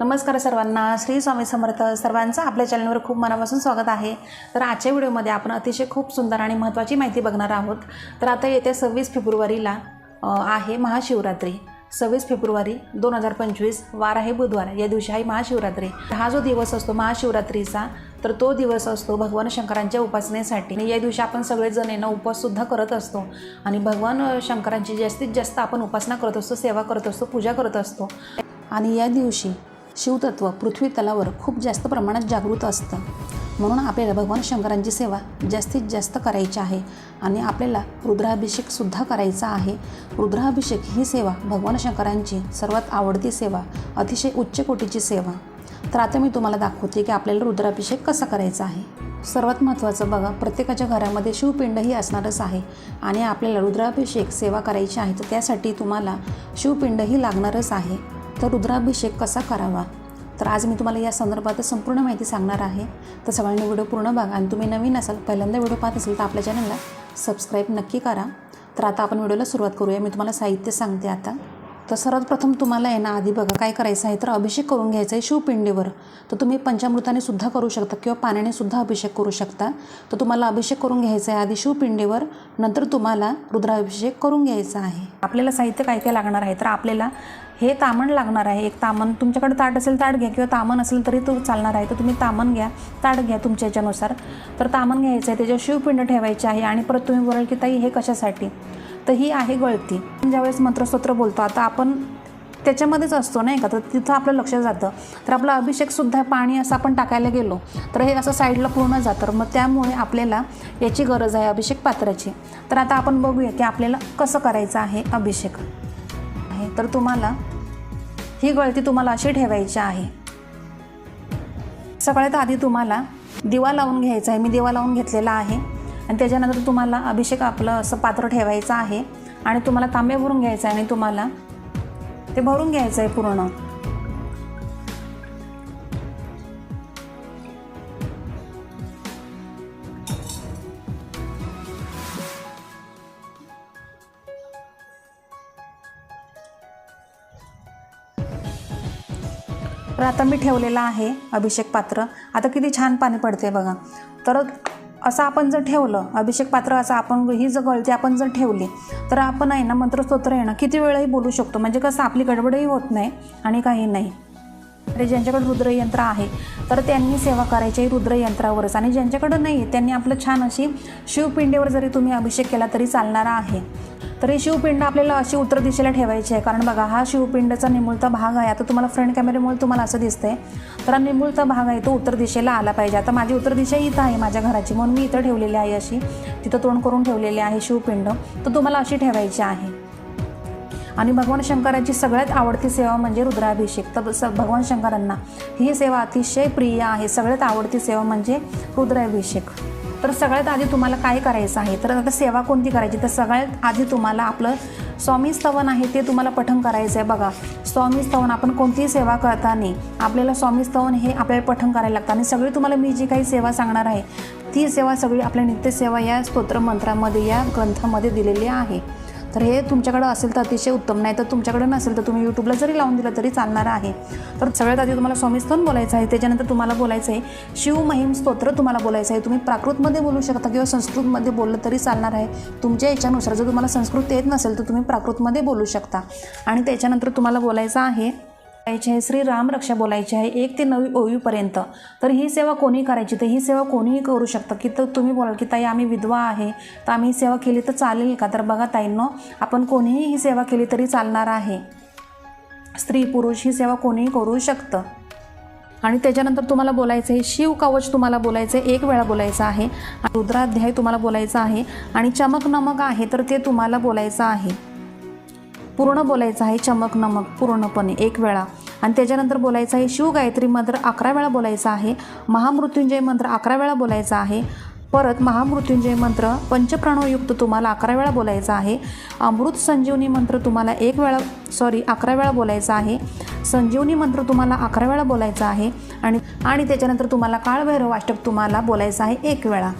नमस्कार सर्वांना. श्री स्वामी समर्थ सर्वांचं आपल्या चॅनलवर खूप मनापासून स्वागत आहे. तर आजच्या व्हिडिओमध्ये आपण अतिशय खूप सुंदर आणि महत्त्वाची माहिती बघणार आहोत. तर आता येत्या सव्वीस फेब्रुवारीला आहे महाशिवरात्री. सव्वीस फेब्रुवारी दोन हजार पंचवीस वार आहे बुधवार. या दिवशी आहे महाशिवरात्री. हा जो दिवस असतो महाशिवरात्रीचा तर तो दिवस असतो भगवान शंकरांच्या उपासनेसाठी. आणि या दिवशी आपण सगळेजण येणं उपाससुद्धा उपवाससुद्धा करत असतो. आणि भगवान शंकरांची जास्तीत जास्त आपण उपासना करत असतो सेवा करत असतो पूजा करत असतो. आणि या दिवशी शिवतत्व पृथ्वी तलावर खूप जास्त प्रमाणात जागृत असतं. म्हणून आपल्याला भगवान शंकरांची सेवा जास्तीत जास्त करायची आहे आणि आपल्याला रुद्राभिषेकसुद्धा करायचा आहे. रुद्राभिषेक ही सेवा भगवान शंकरांची सर्वात आवडती सेवा अतिशय उच्च कोटीची सेवा. तर आता मी तुम्हाला दाखवते की आपल्याला रुद्राभिषेक कसा करायचा आहे. सर्वात महत्त्वाचं बघा प्रत्येकाच्या घरामध्ये शिवपिंडही असणारच आहे आणि आपल्याला रुद्राभिषेक सेवा करायची आहे तर त्यासाठी तुम्हाला शिवपिंडही लागणारच आहे. तर रुद्राभिषेक कसा करावा? तर आज मी तुम्हाला या संदर्भात संपूर्ण माहिती सांगणार आहे. तर सगळ्यांनी व्हिडिओ पूर्ण बघा आणि तुम्ही नवीन असाल पहिल्यांदा व्हिडिओ पाहत असेल तर आपल्या चॅनलला सबस्क्राईब नक्की करा. तर आता आपण व्हिडिओला सुरुवात करूया. मी तुम्हाला साहित्य सांगते आता. तर सर्वात प्रथम तुम्हाला आहे ना आधी बघा काय करायचं आहे. तर अभिषेक करून घ्यायचा आहे शिवपिंडीवर. तर तुम्ही पंचामृताने सुद्धा करू शकता किंवा पाण्याने सुद्धा अभिषेक करू शकता. तर तुम्हाला अभिषेक करून घ्यायचा आहे आधी शिवपिंडीवर. नंतर तुम्हाला रुद्राभिषेक करून घ्यायचा आहे. आपल्याला साहित्य काय काय लागणार आहे? तर आपल्याला हे तामण लागणार आहे. एक तामण तुमच्याकडे ताट असेल ताट घ्या. किंवा तामण असेल तरी तो चालणार आहे. तर तुम्ही तामण घ्या. ताट घ्या तुमच्या याच्यानुसार. तर तामण घ्यायचं आहे. त्याच्यावर शिवपिंड ठेवायचे आहे. आणि परत तुम्ही बोलाल की ताई हे कशासाठी? तर ही आहे गळती. ज्यावेळेस मंत्रस्तोत्र बोलतो आता आपण त्याच्यामध्येच असतो नाही का? तर तिथं आपलं लक्ष जातं. तर आपला अभिषेकसुद्धा पाणी असं आपण टाकायला गेलो तर हे असं साईडला पूर्ण जातं. मग त्यामुळे आपल्याला याची गरज आहे अभिषेक पात्राची. तर आता आपण बघूया की आपल्याला कसं करायचं आहे अभिषेक. आहे तर तुम्हाला ही गळती तुम्हाला अशी ठेवायची आहे. सगळ्यात आधी तुम्हाला दिवा लावून घ्यायचा आहे. मी दिवा लावून घेतलेला आहे. आणि त्याच्यानंतर तुम्हाला अभिषेक आपलं असं पात्र ठेवायचं आहे. आणि तुम्हाला तांबे भरून घ्यायचं आहे आणि तुम्हाला ते भरून घ्यायचं आहे पूर्ण. तर आता मी ठेवलेलं आहे अभिषेक पात्र. आता किती छान पाणी पडते बघा. तर असं आपण जर ठेवलं अभिषेक पात्र असं आपण ही जर गळती आपण जर ठेवली तर आपण आहे ना मंत्रस्तोत्र आहे ना किती वेळही बोलू शकतो. म्हणजे कसं आपली गडबडही होत नाही आणि काही नाही. आणि ज्यांच्याकडे रुद्रयंत्र आहे तर त्यांनी सेवा करायची आहे रुद्रयंत्रावरच आणि ज्यांच्याकडं नाही त्यांनी आपलं छान अशी शिवपिंडीवर जरी तुम्ही अभिषेक केला तरी चालणारा आहे. तर हे शिवपिंड आपल्याला अशी उत्तर दिशेला ठेवायची आहे. कारण बघा हा शिवपिंडचा निमुळता भाग आहे. आता तुम्हाला फ्रंट कॅमेऱ्यामुळे तुम्हाला असं दिसतंय. तर हा निमुळता भाग आहे तो उत्तर दिशेला आला पाहिजे. आता माझी उत्तर दिशा इथं आहे माझ्या घराची. म्हणून मी इथं ठेवलेली आहे अशी. तिथं तोंड करून ठेवलेली आहे शिवपिंड. तर तुम्हाला अशी ठेवायची आहे. आणि भगवान शंकरांची सगळ्यात आवडती सेवा म्हणजे रुद्राभिषेक. तर स भगवान शंकरांना ही सेवा अतिशय प्रिय आहे. सगळ्यात आवडती सेवा म्हणजे रुद्राभिषेक. तर सगळ्यात आधी तुम्हाला काय करायचं आहे? तर आता सेवा कोणती करायची? तर सगळ्यात आधी तुम्हाला आपलं स्वामी स्तवन आहे ते तुम्हाला पठण करायचं आहे बघा. स्वामी स्तवन आपण कोणतीही सेवा करताना आपल्याला स्वामी स्तवन हे आपल्याला पठण करायला लागतं. आणि सगळी तुम्हाला मी जी काही सेवा सांगणार आहे ती सेवा सगळी आपल्या नित्यसेवा या स्तोत्र मंत्रामध्ये या ग्रंथामध्ये दिलेली आहे. तर हे तुमच्याकडं असेल तर अतिशय उत्तम. नाही तर तुमच्याकडं नसेल तर तुम्ही यूट्यूबला जरी लावून दिलं तरी चालणार आहे. तर सगळ्यात आधी तुम्हाला स्वामीस्थान बोलायचं आहे. त्याच्यानंतर तुम्हाला बोलायचं आहे. शिवमहिम स्तोत्र तुम्हाला बोलायचं आहे. तुम्ही प्राकृतमध्ये बोलू शकता किंवा संस्कृतमध्ये बोललं तरी चालणार आहे. तुमच्या याच्यानुसार जर तुम्हाला संस्कृत येत नसेल तर तुम्ही प्राकृतमध्ये बोलू शकता. आणि त्याच्यानंतर तुम्हाला बोलायचं आहे बोलायची आहे श्री रक्षा बोलायची आहे एक ते नवी ओवीपर्यंत तर ही सेवा कोणी करायची? तर ही सेवा कोणीही करू शकतं? की तर तुम्ही बोलाल की ताई आम्ही विधवा आहे तर आम्ही सेवा केली तर चालेल का? तर बघा ताईंनो आपण कोणीही ही सेवा केली तरी चालणार आहे. स्त्री पुरुष ही सेवा कोणीही करू शकतं. आणि त्याच्यानंतर तुम्हाला बोलायचं आहे शिव कवच तुम्हाला बोलायचं आहे एक वेळा बोलायचं आहे. आणि रुद्राध्याय तुम्हाला बोलायचं आहे. आणि चमक नमक आहे तर ते तुम्हाला बोलायचं आहे. पूर्ण बोलायचं आहे चमक नमक पूर्णपणे एक वेळा. आणि त्याच्यानंतर बोलायचं आहे शिवगायत्री मंत्र अकरा वेळा बोलायचा आहे महामृत्युंजय मंत्र अकरा वेळा बोलायचा आहे परत महामृत्युंजय मंत्र पंचप्राणवयुक्त तुम्हाला अकरा वेळा बोलायचा आहे अमृत संजीवनी मंत्र तुम्हाला एक वेळा सॉरी अकरा वेळा बोलायचा आहे संजीवनी मंत्र तुम्हाला अकरा वेळा बोलायचा आहे आणि आणि त्याच्यानंतर तुम्हाला काळभैरव अष्टक तुम्हाला बोलायचं आहे एक वेळा.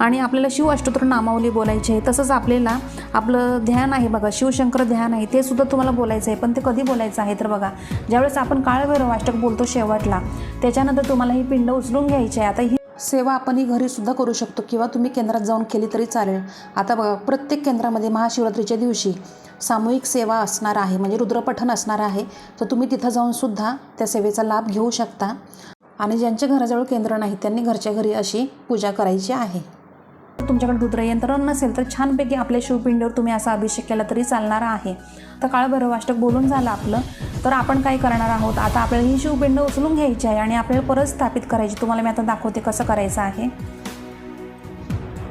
आणि आपल्याला शिव अष्टोत्तर नामावली बोलायची आहे. तसंच आपल्याला आपलं ध्यान आहे बघा शिवशंकर ध्यान आहे ते सुद्धा तुम्हाला बोलायचं आहे. पण ते कधी बोलायचं आहे तर बघा ज्यावेळेस आपण काळभैरव अष्टक बोलतो शेवटला त्याच्यानंतर तुम्हाला ही पिंड उचलून घ्यायची आहे. आता ही सेवा आपण ही घरीसुद्धा करू शकतो किंवा तुम्ही केंद्रात जाऊन केली तरी चालेल. आता बघा प्रत्येक केंद्रामध्ये महाशिवरात्रीच्या दिवशी सामूहिक सेवा असणार आहे म्हणजे रुद्रपठण असणार आहे. तर तुम्ही तिथं जाऊनसुद्धा त्या सेवेचा लाभ घेऊ शकता. आणि ज्यांच्या घराजवळ केंद्र नाही त्यांनी घरच्या घरी अशी पूजा करायची आहे. तुमच्याकडे रुद्रयंत्र नसेल तर छानपैकी आपल्या शिवपिंडीवर तुम्ही असा अभिषेक केला तरी चालणार आहे. तर काळभैरवाष्टक बोलून झालं आपलं. तर आपण काय करणार आहोत? आता आपल्याला ही शिवपिंड उचलून घ्यायची आहे आणि आपल्याला परत स्थापित करायची. तुम्हाला मी आता दाखवते कसं करायचं आहे.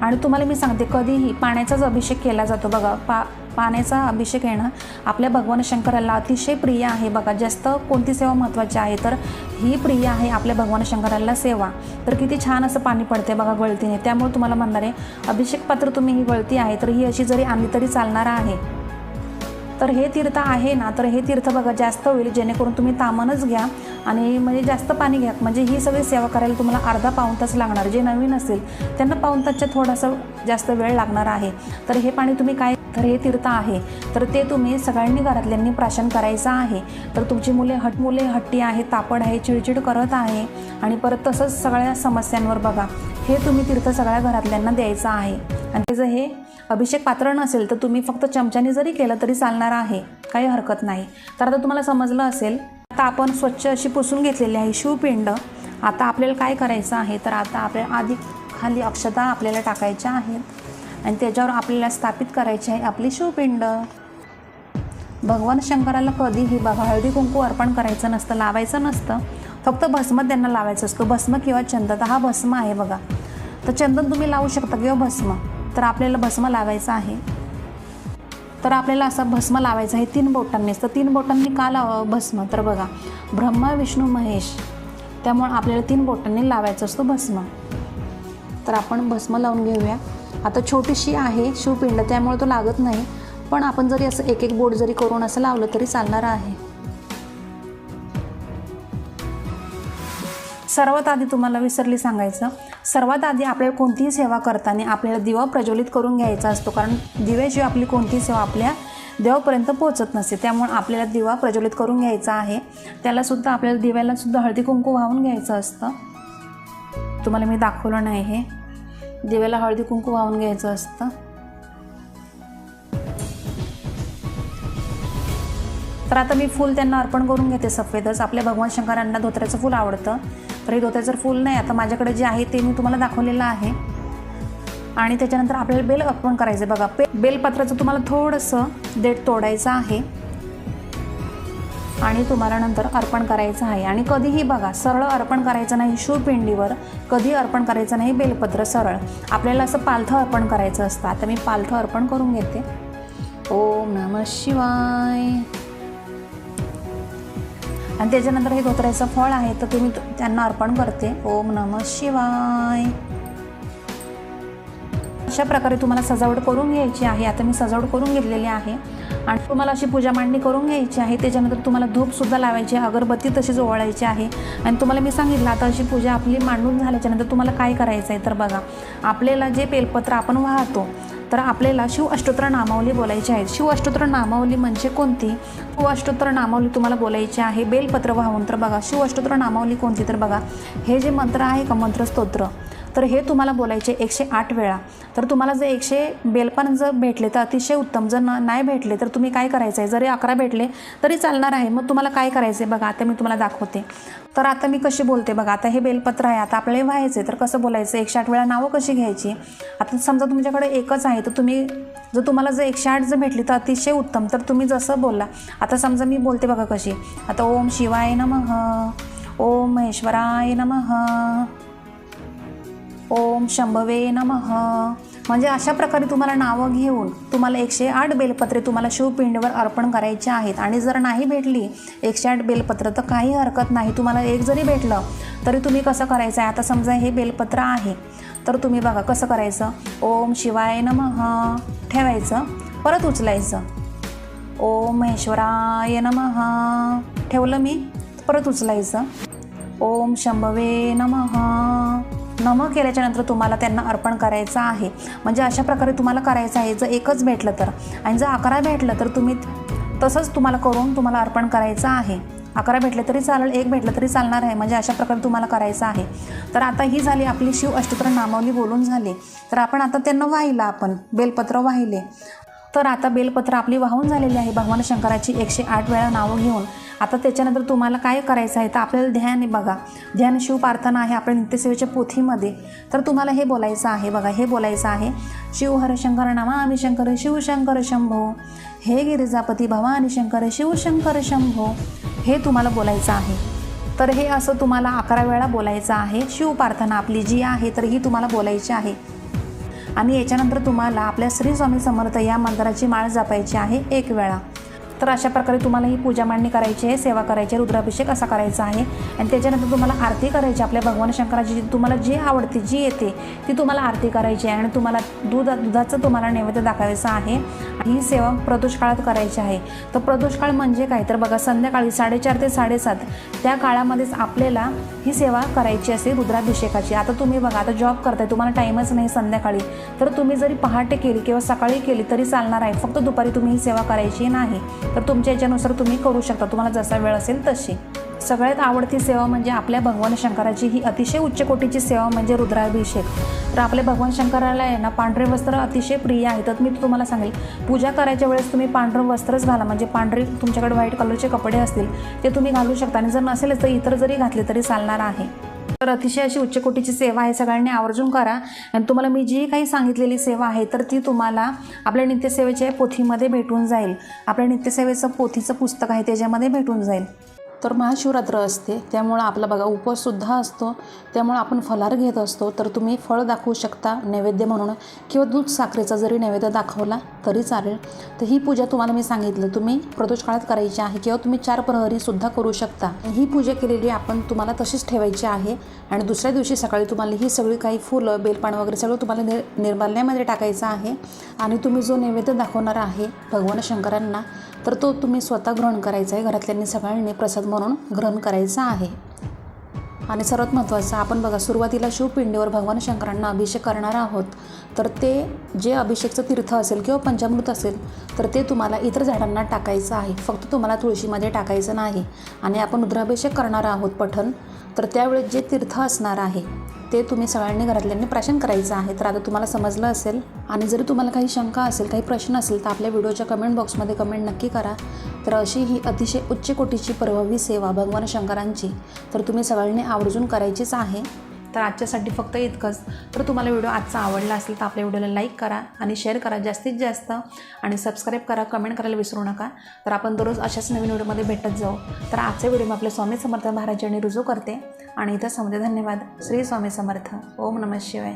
आणि तुम्हाला मी सांगते कधीही पाण्याचाच अभिषेक केला जातो. बघा पा पाण्याचा अभिषेक येणं आपल्या भगवान शंकराला अतिशय प्रिय आहे. बघा जास्त कोणती सेवा महत्त्वाची आहे? तर ही प्रिय आहे आपल्या भगवान शंकराला सेवा. तर किती छान असं पाणी पडते बघा गळतीने. त्यामुळे तुम्हाला म्हणणार आहे अभिषेक पात्र तुम्ही ही गळती आहे तर ही अशी जरी आणली तरी चालणार आहे. तर हे तीर्थ आहे ना तर हे तीर्थ बघा जास्त होईल जेणेकरून तुम्ही तामनच घ्या आणि म्हणजे जास्त पाणी घ्या. म्हणजे ही सगळी सेवा करायला तुम्हाला अर्धा पाऊण तास लागणार. जे नवीन असेल त्यांना पाऊण तासच्या थोडासा जास्त वेळ लागणार आहे. तर हे पाणी तुम्ही काय तर हे तीर्थ आहे. तर ते तुम्ही सगळ्यांनी घरातल्यांनी प्राशन करायचं आहे. तर तुमची मुले हट मुले हट्टी आहे तापड आहे चिडचिड करत आहे. आणि परत तसंच सगळ्या समस्यांवर बघा. हे तुम्ही तीर्थ सगळ्या घरातल्यांना द्यायचं आहे. आणि त्याचं हे अभिषेक पात्र नसेल तर तुम्ही फक्त चमच्याने जरी केलं तरी चालणार आहे. काही हरकत नाही. तर आता तुम्हाला समजलं असेल आता आपण स्वच्छ अशी पुसून घेतलेली आहे शिवपिंड. आता आपल्याला काय करायचं आहे? तर आता आपल्या आधी खाली अक्षता आपल्याला टाकायच्या आहेत. आणि त्याच्यावर आपल्याला स्थापित करायची आहे आपली शिवपिंड. भगवान शंकराला कधीही बघा हळदी कुंकू अर्पण करायचं नसतं लावायचं नसतं. फक्त भस्म त्यांना लावायचं असतं. भस्म किंवा चंदन हा भस्म आहे बघा. तर चंदन तुम्ही लावू शकता किंवा भस्म तर आपल्याला भस्म लावायचं आहे. तर आपल्याला असं भस्म लावायचं आहे तीन बोटांनीच. तर तीन बोटांनी का लावावं हो भस्म? तर बघा ब्रह्मा विष्णू महेश त्यामुळे आपल्याला तीन बोटांनी लावायचं असतो भस्म. तर आपण भस्म लावून घेऊया. आता छोटीशी आहे शिवपिंड त्यामुळे तो लागत नाही. पण आपण जरी असं एक एक बोट जरी करून असं लावलं तरी चालणार आहे. सर्वात आधी तुम्हाला विसरली सांगायचं. सर्वात आधी आपल्याला कोणतीही सेवा करताना आपल्याला दिवा प्रज्वलित करून घ्यायचा असतो. कारण दिव्याशिवाय आपली कोणतीही सेवा आपल्या देवापर्यंत पोहोचत नसते. त्यामुळे आपल्याला दिवा प्रज्वलित करून घ्यायचा आहे. त्यालासुद्धा आपल्याला दिव्याला सुद्धा हळदी कुंकू वाहून घ्यायचं असतं. तुम्हाला मी दाखवलं नाही हे. दिव्याला हळदी कुंकू वाहून घ्यायचं असतं. तर आता मी फूल त्यांना अर्पण करून घेते सफेदच. आपल्या भगवान शंकरांना धोत्र्याचं फूल आवडतं. तर हे धोत्र्याचं फूल नाही आता माझ्याकडे जे आहे ते मी तुम्हाला दाखवलेलं आहे. आणि त्याच्यानंतर आपल्याला बेल अर्पण करायचं आहे बघा बेलपत्राचं तुम्हाला थोडंसं देठ तोडायचं आहे. आणि तुम्हाला नंतर अर्पण करायचं आहे. आणि कधीही बघा सरळ अर्पण करायचं नाही शिवपिंडीवर कधी अर्पण करायचं नाही बेलपत्र सरळ. आपल्याला असं पालथं अर्पण करायचं असतं. आता मी पालथं अर्पण करून घेते. ओम नम शिवाय. आणि त्याच्यानंतर हे धोत्र्याचं फळ आहे तर तुम्ही त्यांना अर्पण करते. ओम नम शिवाय. अशा प्रकारे तुम्हाला सजावट करून घ्यायची आहे. आता मी सजावट करून घेतलेली आहे. आणि तुम्हाला अशी पूजा मांडणी करून घ्यायची आहे त्याच्यानंतर तुम्हाला धूपसुद्धा लावायची आहे अगरबत्ती तशीच ओवाळायची आहे. आणि तुम्हाला मी सांगितलं आता अशी पूजा आपली मांडून झाल्याच्यानंतर तुम्हाला काय करायचं आहे तर बघा आपल्याला जे बेलपत्र आपण वाहतो तर आपल्याला शिव अष्टोत्र नामावली बोलायची आहे. शिव अष्टोत्र नामावली म्हणजे कोणती? शिव अष्टोत्तर नामावली तुम्हाला बोलायची आहे बेलपत्र वाहून. तर बघा शिव अष्टोत्र नामावली कोणती? तर बघा हे जे मंत्र आहे का मंत्रस्तोत्र? तर हे तुम्हाला बोलायचे एकशे आठ वेळा. तर तुम्हाला जर एकशे बेलपान जर भेटले तर अतिशय उत्तम. जर न नाही भेटले तर तुम्ही काय करायचं आहे जरी अकरा भेटले तरी चालणार आहे. मग तुम्हाला काय करायचं आहे बघा आता मी तुम्हाला दाखवते. तर आता मी कशी बोलते बघा आता हे बेलपत्र आहे. आता आपल्याला व्हायचं आहे तर कसं बोलायचं? एकशे आठ वेळा नावं कशी घ्यायची? आता समजा तुमच्याकडे एकच आहे तर तुम्ही जर तुम्हाला जर एकशे आठ जर भेटली तर अतिशय उत्तम. तर तुम्ही जसं बोलला. आता समजा मी बोलते बघा कशी. आता ओम शिवाय नमः. ओम महेश्वराय नमः. ओम शंभवे नमः. म्हणजे अशा प्रकारे तुम्हाला नावं घेऊन तुम्हाला एकशे आठ बेलपत्रे तुम्हाला शिवपिंडीवर अर्पण करायचे आहेत. आणि जर नाही भेटली एकशे आठ बेलपत्र तर काही हरकत नाही. तुम्हाला एक जरी भेटलं तरी तुम्ही कसं करायचं आहे? आता समजा हे बेलपत्र आहे. तर तुम्ही बघा कसं करायचं? ओम शिवाय नमः. ठेवायचं. परत उचलायचं. ओम महेश्वराय नमः. ठेवलं मी. परत उचलायचं. ओम शंभवे नमः. नमं केल्याच्यानंतर तुम्हाला त्यांना अर्पण करायचं आहे. म्हणजे अशा प्रकारे तुम्हाला करायचं आहे. जर एकच भेटलं तर. आणि जर अकरा भेटलं तर तुम्ही तसंच तुम्हाला करून तुम्हाला अर्पण करायचं आहे. अकरा भेटले तरी चालेल एक भेटलं तरी चालणार आहे. म्हणजे अशा प्रकारे तुम्हाला करायचं आहे. तर आता ही झाली आपली शिव अष्टोत्तर नामावली बोलून झाली. तर आपण आता त्यांना वाहिलं आपण. बेलपत्र वाहिले. तर आता बेलपत्र आपली वाहून झालेली आहे. भगवान शंकराची एकशे आठ वेळा नावं घेऊन. आता त्याच्यानंतर तुम्हाला काय करायचं आहे तर आपल्याला ध्यान आहे बघा. ध्यान शिव प्रार्थना आहे आपल्या नित्यसेवेच्या पोथीमध्ये. तर तुम्हाला हे बोलायचं आहे बघा हे बोलायचं आहे. शिव हर शंकर नमामि शंकर शिवशंकर शंभो. हे गिरिजापती भवानी शंकर शिवशंकर शंभो. हे तुम्हाला बोलायचं आहे. तर हे असं तुम्हाला अकरा वेळा बोलायचं आहे. शिवप्रार्थना आपली जी आहे तर ही तुम्हाला बोलायची आहे. आणि याच्यानंतर तुम्हाला आपल्या श्री स्वामी समर्थ या मंदिराची माळ जपायची आहे एक वेळा. तर अशा प्रकारे तुम्हाला ही पूजा मांडणी करायची आहे सेवा करायची आहे रुद्राभिषेक असा करायचा आहे. आणि त्याच्यानंतर तुम्हाला आरती करायची आपल्या भगवान शंकराची तुम्हाला जी आवडते जी येते ती तुम्हाला आरती करायची आहे. आणि तुम्हाला दूध दुधाचं तुम्हाला नैवेद्य दाखवायचं आहे. आणि ही सेवा प्रदोष काळात करायची आहे. तर प्रदोष काळ म्हणजे काय? तर बघा संध्याकाळी साडेचार ते साडेसात त्या काळामध्येच आपल्याला ही सेवा करायची असते रुद्राभिषेकाची. आता तुम्ही बघा आता जॉब करताय तुम्हाला टाईमच नाही संध्याकाळी. तर तुम्ही जरी पहाटे केली किंवा सकाळी केली तरी चालणार आहे. फक्त दुपारी तुम्ही ही सेवा करायची नाही. तर तुमच्या याच्यानुसार तुम्ही करू शकता. तुम्हाला जसा वेळ असेल तशी. सगळ्यात आवडती सेवा म्हणजे आपल्या भगवान शंकराची ही अतिशय उच्च कोटीची सेवा म्हणजे रुद्राभिषेक. तर आपल्या भगवान शंकराला आहे ना पांढरे वस्त्र अतिशय प्रिय आहे. तर मी तुम्हाला सांगेल पूजा करायच्या वेळेस तुम्ही पांढरं वस्त्रच घाला. म्हणजे पांढरे तुमच्याकडे व्हाईट कलरचे कपडे असतील ते तुम्ही घालू शकता. आणि जर नसेलच तर इतर जरी घातले तरी चालणार आहे. तर अतिशय अशी उच्च कोटीची सेवा आहे. सगळ्यांनी आवर्जून करा. आणि तुम्हाला मी जी काही सांगितलेली सेवा आहे तर ती तुम्हाला आपल्या नित्यसेवेच्या पोथीमध्ये भेटून जाईल. आपल्या नित्यसेवेचं पोथीचं पुस्तक आहे त्याच्यामध्ये भेटून जाईल. तर महाशिवरात्र असते. त्यामुळं आपला बघा उपवाससुद्धा असतो. त्यामुळं आपण फलार घेत असतो. तर तुम्ही फळ दाखवू शकता नैवेद्य म्हणून किंवा दूध साखरेचा जरी नैवेद्य दाखवला तरी चालेल. तर ही पूजा तुम्हाला मी सांगितलं. तुम्ही प्रदोष काळात करायची आहे किंवा तुम्ही चार प्रहरीसुद्धा करू शकता. ही पूजा केलेली आपण तुम्हाला तशीच ठेवायची आहे. आणि दुसऱ्या दिवशी सकाळी तुम्हाला ही सगळी काही फुलं बेलपान वगैरे सगळं तुम्हाला निर निर्माल्यामध्ये टाकायचं आहे. आणि तुम्ही जो नैवेद्य दाखवणार आहे भगवान शंकरांना तर तो तुम्ही स्वतः ग्रहण करायचा आहे. घरातल्यांनी सगळ्यांनी प्रसाद म्हणून ग्रहण करायचा आहे. आणि सर्वात महत्त्वाचं आपण बघा सुरुवातीला शिवपिंडीवर भगवान शंकरांना अभिषेक करणार आहोत. तर ते जे अभिषेकचं तीर्थ असेल किंवा पंचामृत असेल तर ते तुम्हाला इतर झाडांना टाकायचं आहे. फक्त तुम्हाला तुळशीमध्ये टाकायचं नाही. आणि आपण रुद्राभिषेक करणार आहोत पठण. तर त्यावेळेस जे तीर्थ असणार आहे ते तुम्ही सगळ्यांनी घरातल्यांनी प्राशन करायचं आहे. तर आता तुम्हाला समजलं असेल आणि जर तुम्हाला काही शंका असेल काही प्रश्न असेल तर आपल्या व्हिडिओच्या कमेंट बॉक्समध्ये कमेंट नक्की करा. तर अशी ही अतिशय उच्च कोटीची प्रभावी सेवा भगवान शंकरांची तर तुम्ही सगळ्यांनी आवर्जून करायचीच आहे. तर आजच्यासाठी फक्त इतकंच. तर तुम्हाला व्हिडिओ आजचा आवडला असेल तर आपल्या व्हिडिओला लाईक करा आणि शेअर करा जास्तीत जास्त आणि सबस्क्राईब करा कमेंट करायला विसरू नका. तर आपण दररोज अशाच नवीन व्हिडिओमध्ये भेटत जाऊ. तर आजचा व्हिडिओ मी आपल्या स्वामी समर्थ महाराज यांनी रुजू करते. आणि इथं समजे धन्यवाद श्री स्वामी समर्थ. ओम नमः शिवाय.